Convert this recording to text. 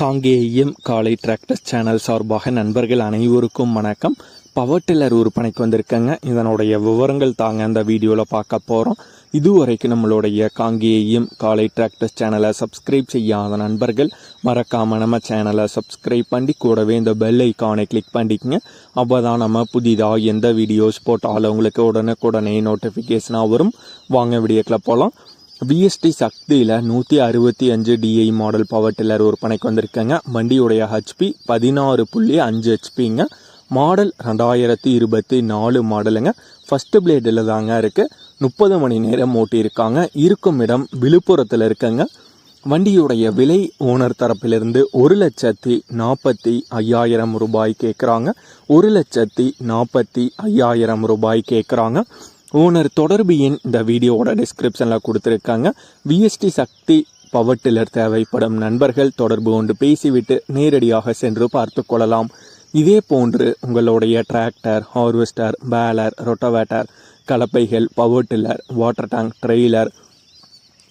காங்கேயம் காலை tractors channel சார்பாக நண்பர்கள் அனைவருக்கும் வணக்கம். பவர் டில்லர் விற்பனைக்கு வந்திருக்கேங்க. இதனுடைய விவரங்கள் தாங்க அந்த வீடியோவில் பார்க்க போகிறோம் இதுவரைக்கும் நம்மளுடைய காங்கேயம் காலை டிராக்டர்ஸ் சேனலை சப்ஸ்கிரைப் செய்யாத நண்பர்கள் மறக்காமல் நம்ம சேனலை சப்ஸ்கிரைப் பண்ணி கூடவே இந்த பெல் ஐக்கானை கிளிக் பண்ணிக்கங்க. அப்போ தான் நம்ம புதிதாக எந்த வீடியோஸ் போட்டாலும் உங்களுக்கு உடனுக்குடனே நோட்டிஃபிகேஷனாக வரும். வாங்க வீடியோக்கில் போகலாம் விஎஸ்டி சக்தியில் நூற்றி அறுபத்தி அஞ்சு டிஐ மாடல் பவர் டில்லர் விற்பனைக்கு வந்திருக்கேங்க. வண்டியுடைய ஹெச்பி பதினாறு புள்ளி அஞ்சு ஹெச்பிங்க மாடல் ரெண்டாயிரத்தி இருபத்தி நாலு மாடலுங்க ஃபஸ்ட்டு பிளேடில் தாங்க இருக்குது முப்பது மணி நேரம் ஓட்டியிருக்காங்க. இருக்கும் இடம் விழுப்புரத்தில் இருக்குங்க. வண்டியுடைய விலை ஓனர் தரப்பிலிருந்து ஒரு லட்சத்தி நாற்பத்தி ஐயாயிரம் ரூபாய் கேட்குறாங்க ஒரு லட்சத்தி நாற்பத்தி ஐயாயிரம் ரூபாய் கேட்குறாங்க ஓனர் தொடர்பு எண் இந்த வீடியோவோட டிஸ்கிரிப்ஷனில் கொடுத்துருக்காங்க. விஎஸ்டி சக்தி பவர் டில்லர் தேவைப்படும் நண்பர்கள் தொடர்பு கொண்டு பேசிவிட்டு நேரடியாக சென்று பார்த்து கொள்ளலாம். இதே போன்று உங்களுடைய tractor harvester baler rotavator கலப்பைகள் power tiller water tank trailer